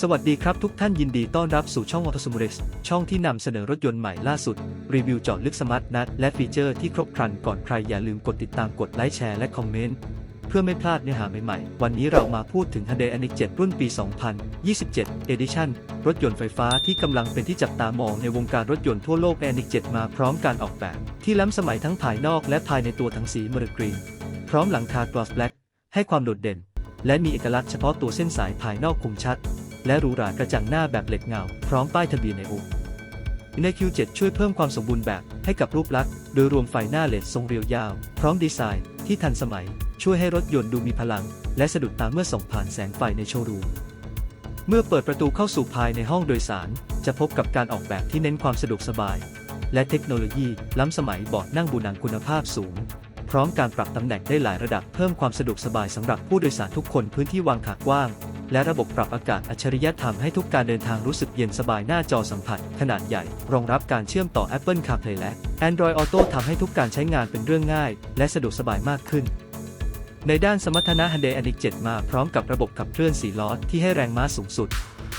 สวัสดีครับทุกท่านยินดีต้อนรับสู่ช่อง a u t o s u m r e x ช่องที่นำเสนอรถยนต์ใหม่ล่าสุด รีวิวจาะลึกสมาร์ทนัดและฟีเจอร์ที่ครบครันก่อนใครอย่าลืมกดติดตามกดไลค์แชร์และคอมเมนต์ เพื่อไม่พลาดเนื้อหาใหม่ๆ วันนี้เรามาพูดถึง Hyundai Ioniq 7 รุ่นปี 2027 Edition รถยนต์ไฟฟ้าที่กำลังเป็นที่จับตามองในวงการรถยนต์ทั่วโลก Ioniq 7 มาพร้อมการออกแบบ ที่ล้ำสมัยทั้งภายนอกและภายในตัวทั้งสีมรกรีนพร้อมหลังคา Gloss Black ให้ความโดดเด่น และมีเอกลักษณ์เฉพาะตัวเส้นสายภายนอกคมชัด และหรูหรากระจังหน้าแบบเหล็กเงา พร้อมป้ายทะเบียนในอุใน Q7 ช่วยเพิ่มความสมบูรณ์แบบให้กับรูปลักษณ์โดยรวมไฟหน้าเลดทรงเรียวยาว พร้อมดีไซน์ที่ทันสมัย ช่วยให้รถยนต์ดูมีพลัง และสะดุดตาเมื่อส่องผ่านแสงไฟในโชว์รูม เมื่อเปิดประตูเข้าสู่ภายในห้องโดยสาร จะพบกับการออกแบบที่เน้นความสะดวกสบาย และเทคโนโลยีล้ำสมัยเบาะนั่งบูนังคุณภาพสูง พร้อมการปรับตำแหน่งได้หลายระดับเพิ่มความสะดวกสบายสำหรับผู้โดยสารทุกคนพื้นที่วางขากว้าง และระบบปรับอากาศอัจฉริยะทำให้ทุกการเดินทางรู้สึกเย็นสบายหน้าจอสัมผัส ขนาดใหญ่ รองรับการเชื่อมต่อ Apple CarPlay และ Android Auto ทำให้ทุกการใช้งานเป็นเรื่องง่าย และสะดวกสบายมากขึ้น ในด้านสมรรถนะ Hyundai Ioniq 7มาพร้อมกับระบบขับเคลื่อน4ล้อที่ให้แรงม้าสูงสุด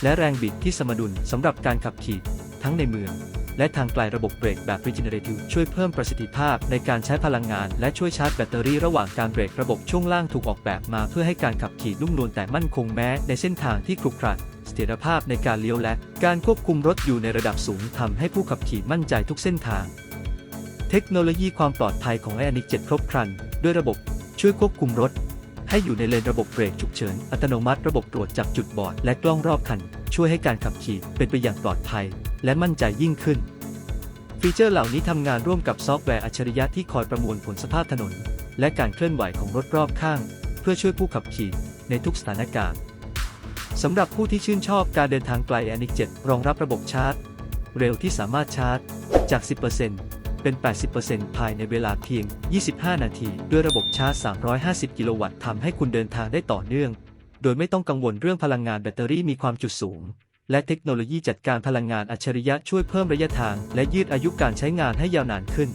และแรงบิดที่สมดุลสำหรับการขับขี่ทั้งในเมือง และทางไกลระบบเบรกแบบ Regenerative ช่วยเพิ่มประสิทธิภาพในการใช้พลังงาน และช่วยชาร์จแบตเตอรี่ระหว่างการเบรกระบบช่วงล่างถูกออกแบบมาเพื่อให้การขับขี่นุ่มนวลแต่มั่นคงแม้ในเส้นทางที่ขรุขระเสถียรภาพในการเลี้ยวและ การควบคุมรถอยู่ในระดับสูงทำให้ผู้ขับขี่มั่นใจทุกเส้นทาง เทคโนโลยีความปลอดภัยของ Ioniq 7ครบครัน ด้วยระบบช่วยควบคุมรถ ให้อยู่ในเลนระบบเบรกฉุกเฉิน อัตโนมัติระบบตรวจจับจุดบอด และกล้องรอบคัน ช่วยให้การขับขี่เป็นไปอย่างปลอดภัย และมั่นใจยิ่งขึ้น ฟีเจอร์เหล่านี้ทำงานร่วมกับซอฟต์แวร์อัจฉริยะที่คอยประมวลผลสภาพถนน และการเคลื่อนไหวของรถรอบข้าง เพื่อช่วยผู้ขับขี่ในทุกสถานการณ์สำหรับผู้ที่ชื่นชอบการเดินทางไกล Ioniq 7รองรับระบบชาร์จ เร็วที่สามารถชาร์จ จาก 10%เป็น 80%ภายในเวลาเพียง 25 นาที ด้วยระบบชาร์จ 350 กิโลวัตต์ทำให้คุณเดินทางได้ต่อเนื่อง โดยไม่ต้องกังวลเรื่องพลังงานแบตเตอรี่มีความจุสูง และเทคโนโลยีจัดการพลังงานอัจฉริยะช่วยเพิ่มระยะทาง และยืดอายุการใช้งานให้ยาวนานขึ้น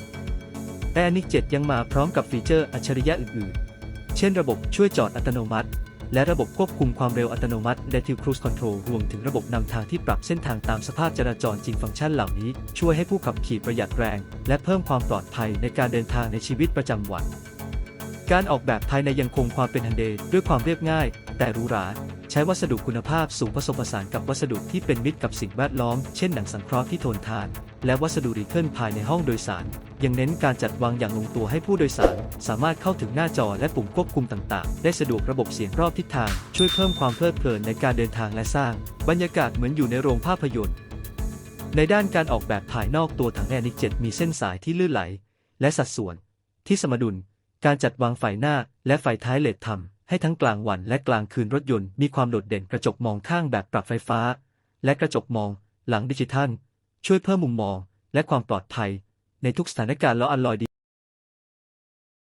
แต่นิก7ยังมาพร้อมกับฟีเจอร์อัจฉริยะอื่นๆ เช่นระบบช่วยจอดอัตโนมัติ และระบบควบคุมความเร็วอัตโนมัติ Adaptive Cruise Control รวมถึงระบบนำทางที่ปรับเส้นทางตามสภาพจราจรจริงฟังก์ชันเหล่านี้ ช่วยให้ผู้ขับขี่ประหยัดแรง และเพิ่มความปลอดภัยในการเดินทางในชีวิตประจำวัน การออกแบบภายในยังคงความเป็นฮันเดย์ด้วยความเรียบง่าย แต่หรูหรา ใช้วัสดุคุณภาพสูงผสมผสานกับวัสดุที่เป็นมิตรกับสิ่งแวดล้อม เช่นหนังสังเคราะห์ที่ทนทาน และวัสดุรีเคิลภายในห้องโดยสาร ยังเน้นการจัดวางอย่างลงตัวให้ผู้โดยสาร สามารถเข้าถึงหน้าจอและปุ่มควบคุมต่างๆ ได้สะดวกระบบเสียงรอบทิศทาง ช่วยเพิ่มความเพลิดเพลินในการเดินทางและสร้าง บรรยากาศเหมือนอยู่ในโรงภาพยนตร์ ในด้านการออกแบบภายนอกตัวถังแอนิกเจ็มีเส้นสายที่ลื่นไหล และสัดส่วน ที่สมดุล การจัดวางไฟหน้าและไฟท้ายเลดทำ ให้ทั้งกลางวันและกลางคืนรถยนต์มีความโดดเด่นกระจกมองข้างแบบปรับไฟฟ้า และกระจกมองหลังดิจิทัล ช่วยเพิ่มมุมมองและความปลอดภัยในทุกสถานการณ์ล้ออัลลอยดี